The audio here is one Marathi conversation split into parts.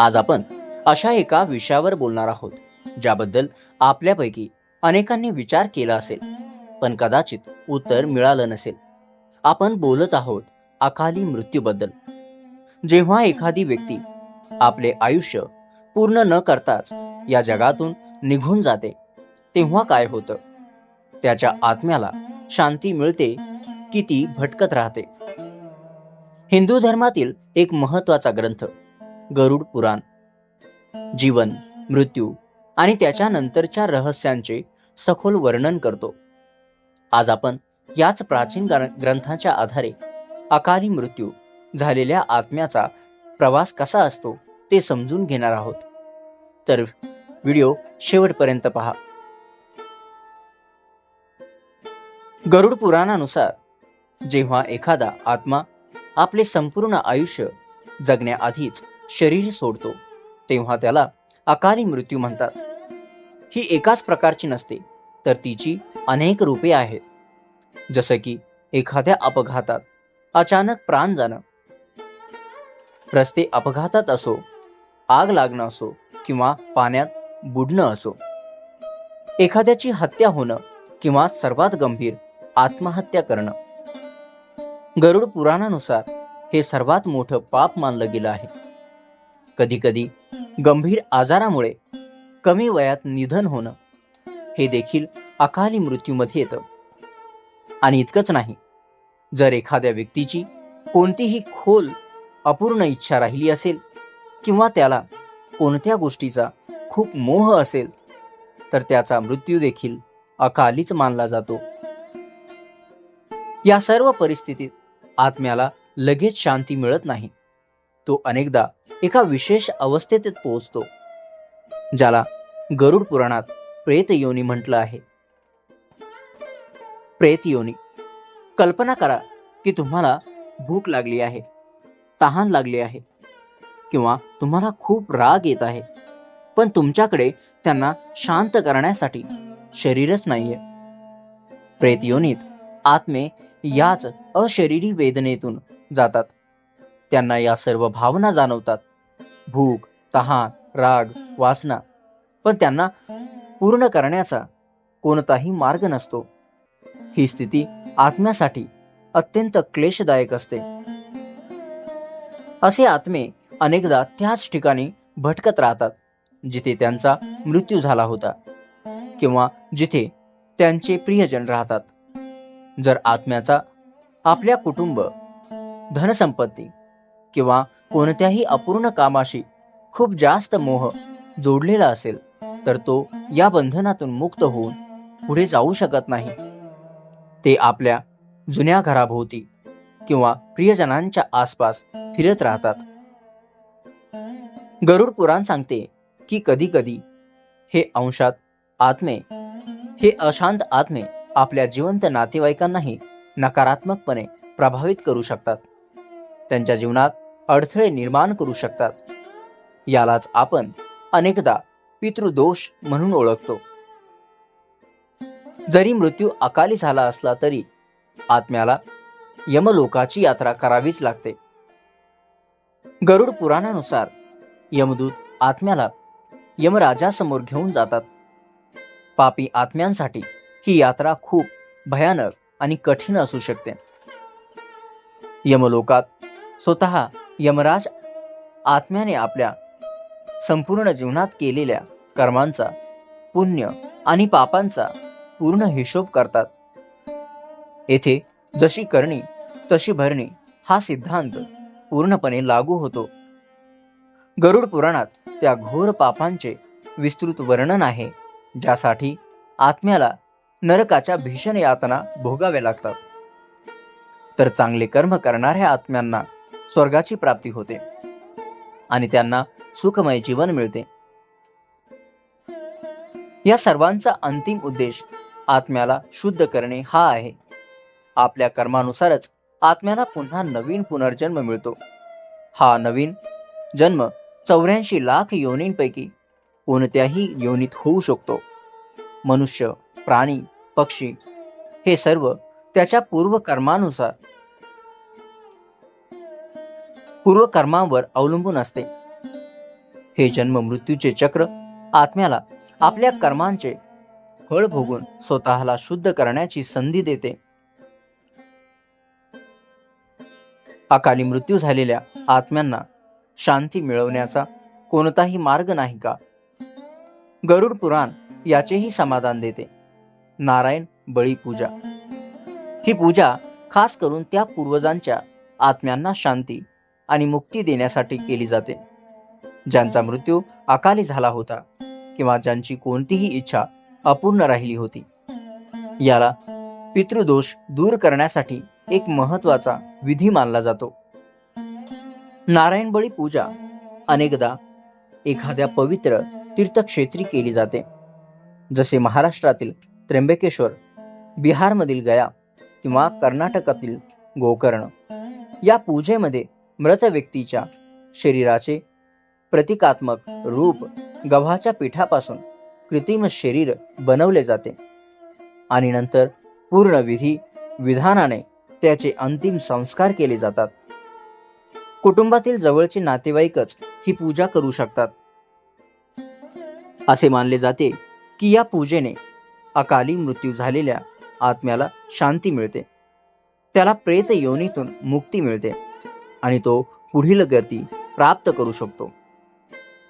आज आपण अशा एका विषयावर बोलणार आहोत ज्याबद्दल आपल्यापैकी अनेकांनी विचार केला असेल पण कदाचित उत्तर मिळालं नसेल. आपण बोलत आहोत अकाली मृत्यूबद्दल. जेव्हा एखादी व्यक्ती आपले आयुष्य पूर्ण न करताच या जगातून निघून जाते तेव्हा काय होतं? त्याच्या आत्म्याला शांती मिळते की ती भटकत राहते. हिंदू धर्मातील एक महत्त्वाचा ग्रंथ गरुड पुराण जीवन मृत्यू आणि त्याच्यानंतरच्या रहस्यांचे सखोल वर्णन करतो. आज आपण याच प्राचीन ग्र- ग्रंथाच्या आधारे अकाली मृत्यू झालेल्या आत्म्याचा प्रवास कसा असतो ते समजून घेणार आहोत. तर व्हिडिओ शेवटपर्यंत पहा. गरुड पुराणानुसार जेव्हा एखादा आत्मा आपले संपूर्ण आयुष्य जगण्याआधीच शरीर सोडतो तेव्हा त्याला अकाली मृत्यू म्हणतात. ही एकाच प्रकारची नसते तर तिची अनेक रूपे आहेत. जसं की एखाद्या अपघातात अचानक प्राण जाणं. रस्ते अपघातात असो आग लागणं असो किंवा पाण्यात बुडणं असो. एखाद्याची हत्या होणं किंवा सर्वात गंभीर आत्महत्या करणं. गरुड पुराणानुसार हे सर्वात मोठं पाप मानलं गेलं आहे. कधी कधी गंभीर आजारामुळे कमी वयात निधन होणं हे देखील अकाली मृत्यूमध्ये येतं. आणि इतकंच नाही जर एखाद्या व्यक्तीची कोणतीही खोल अपूर्ण इच्छा राहिली असेल किंवा त्याला कोणत्या गोष्टीचा खूप मोह असेल तर त्याचा मृत्यू देखील अकालीच मानला जातो. या सर्व परिस्थितीत आत्म्याला लगेच शांती मिळत नाही. तो अनेकदा एका विशेष अवस्थेत पोहोचतो ज्याला गरुड पुराणात प्रेत योनी म्हटलं आहे. प्रेत योनी कल्पना करा की तुम्हाला भूक लागली आहे तहान लागली आहे किंवा तुम्हाला खूप राग येत आहे पण तुमच्याकडे त्यांना शांत करण्यासाठी शरीरच नाहीये. प्रेत योनीत आत्मे याच अशरीरी वेदनेतून जातात. त्यांना या सर्व भावना जाणवतात. भूक तहान राग वासना. पण त्यांना पूर्ण करण्याचा कोणताही मार्ग नसतो. ही स्थिती आत्म्यासाठी अत्यंत क्लेशदायक असते. असे आत्मे अनेकदा त्याच ठिकाणी भटकत राहतात जिथे त्यांचा मृत्यू झाला होता किंवा जिथे त्यांचे प्रियजन राहतात. जर आत्म्याचा आपल्या कुटुंब धनसंपत्ती किंवा कोणत्याही अपूर्ण कामाशी खूप जास्त मोह जोडलेला असेल तर तो या बंधनातून मुक्त होऊन पुढे जाऊ शकत नाही. ते आपल्या जुन्या घराभोवती किंवा प्रियजनांच्या आसपास फिरत राहतात. गरुड पुराण सांगते की कधी कधी हे अंशात आत्मे हे अशांत आत्मे आपल्या जिवंत नातेवाईकांनाही नकारात्मकपणे प्रभावित करू शकतात. त्यांच्या जीवनात अडथळे निर्माण करू शकतात. यालाच आपण अनेकदा पितृदोष म्हणून ओळखतो. जरी मृत्यू अकाली झाला असला तरी आत्म्याला यमलोकाची यात्रा करावीच लागते. गरुड पुराणानुसार यमदूत आत्म्याला यमराजासमोर घेऊन जातात. पापी आत्म्यांसाठी ही यात्रा खूप भयानक आणि कठीण असू शकते. यमलोकात स्वतः यमराज आत्म्याने आपल्या संपूर्ण जीवनात केलेल्या कर्मांचा पुण्य आणि पापांचा पूर्ण हिशोब करतात. येथे जशी करणी तशी भरणी हा सिद्धांत पूर्णपणे लागू होतो. गरुड पुराणात त्या घोर पापांचे विस्तृत वर्णन आहे ज्यासाठी आत्म्याला नरकाच्या भीषण यातना भोगाव्या लागतात. तर चांगले कर्म करणाऱ्या आत्म्यांना स्वर्गाची प्राप्ती होते. आणि त्यांना सुखमय जीवन मिळते. या सर्वांचा अंतिम उद्देश आत्म्याला शुद्ध करणे हा आहे. आपल्या कर्मानुसारच आत्म्याला पुन्हा नवीन पुनर्जन्म मिळतो. हा नवीन जन्म चौऱ्याऐंशी लाख योनींपैकी कोणत्याही योनीत होऊ शकतो. मनुष्य प्राणी पक्षी हे सर्व त्याच्या पूर्वकर्मानुसार पूर्वकर्मांवर अवलंबून असते. हे जन्म मृत्यूचे चक्र आत्म्याला आपल्या कर्मांचे फळ भोगून स्वतःला शुद्ध करण्याची संधी देते. अकाली मृत्यू झालेल्या आत्म्यांना शांती मिळवण्याचा कोणताही मार्ग नाही का? गरुड पुराण याचेही समाधान देते. नारायण बळी पूजा. ही पूजा खास करून त्या पूर्वजांच्या आत्म्यांना शांती आणि मुक्ती देण्यासाठी केली जाते. ज्यांचा मृत्यू अकाली झाला होता किंवा ज्यांची कोणतीही इच्छा अपूर्ण राहिली होती. याला पितृदोष दूर करण्यासाठी एक महत्त्वाचा विधी मानला जातो. नारायणबळी पूजा अनेकदा एखाद्या पवित्र तीर्थक्षेत्री केली जाते. जसे महाराष्ट्रातील त्र्यंबकेश्वर बिहारमधील गया किंवा कर्नाटकातील गोकर्ण या पूजेमध्ये मृत व्यक्तीच्या शरीराचे प्रतिकात्मक रूप गव्हाच्या पिठापासून कृत्रिम शरीर बनवले जाते. आणि नंतर पूर्ण विधी विधानाने त्याचे अंतिम संस्कार केले जातात. कुटुंबातील जवळचे नातेवाईकच ही पूजा करू शकतात. असे मानले जाते की या पूजेने अकाली मृत्यू झालेल्या आत्म्याला शांती मिळते. त्याला प्रेत योनीतून मुक्ती मिळते. आणि तो पुढील गती प्राप्त करू शकतो.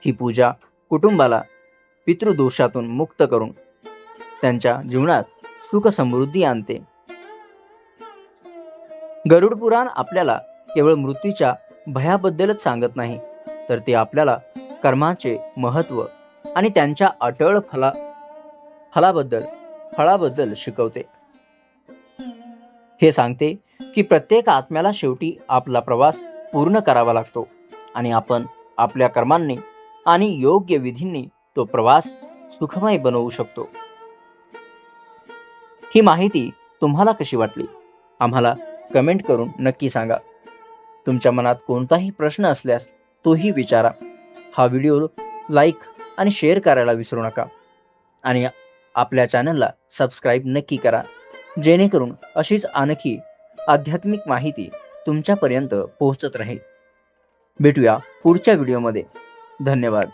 ही पूजा कुटुंबाला पितृदोषातून मुक्त करून त्यांच्या जीवनात सुख समृद्धी आणते. गरुड पुराण आपल्याला केवळ मृत्यूच्या भयाबद्दलच सांगत नाही तर ते आपल्याला कर्माचे महत्त्व आणि त्यांच्या अटळ फला फलाबद्दल फळाबद्दल शिकवते. हे सांगते की प्रत्येक आत्म्याला शेवटी आपला प्रवास पूर्ण करावा लागतो आणि आपण आपल्या कर्मांनी आणि योग्य विधींनी तो प्रवास सुखमय बनवू शकतो. ही माहिती तुम्हाला कशी वाटली? आम्हाला कमेंट करून नक्की सांगा. तुमच्या मनात कोणताही प्रश्न असल्यास तोही विचारा. हा व्हिडिओ लाईक आणि शेअर करायला विसरू नका. आणि आपल्या चॅनलला सबस्क्राईब नक्की करा. जेणेकरून अशीच आणखी आध्यात्मिक माहिती तुमच्यापर्यंत पोहोचत राहील. भेटूया पुढच्या व्हिडिओमध्ये. धन्यवाद.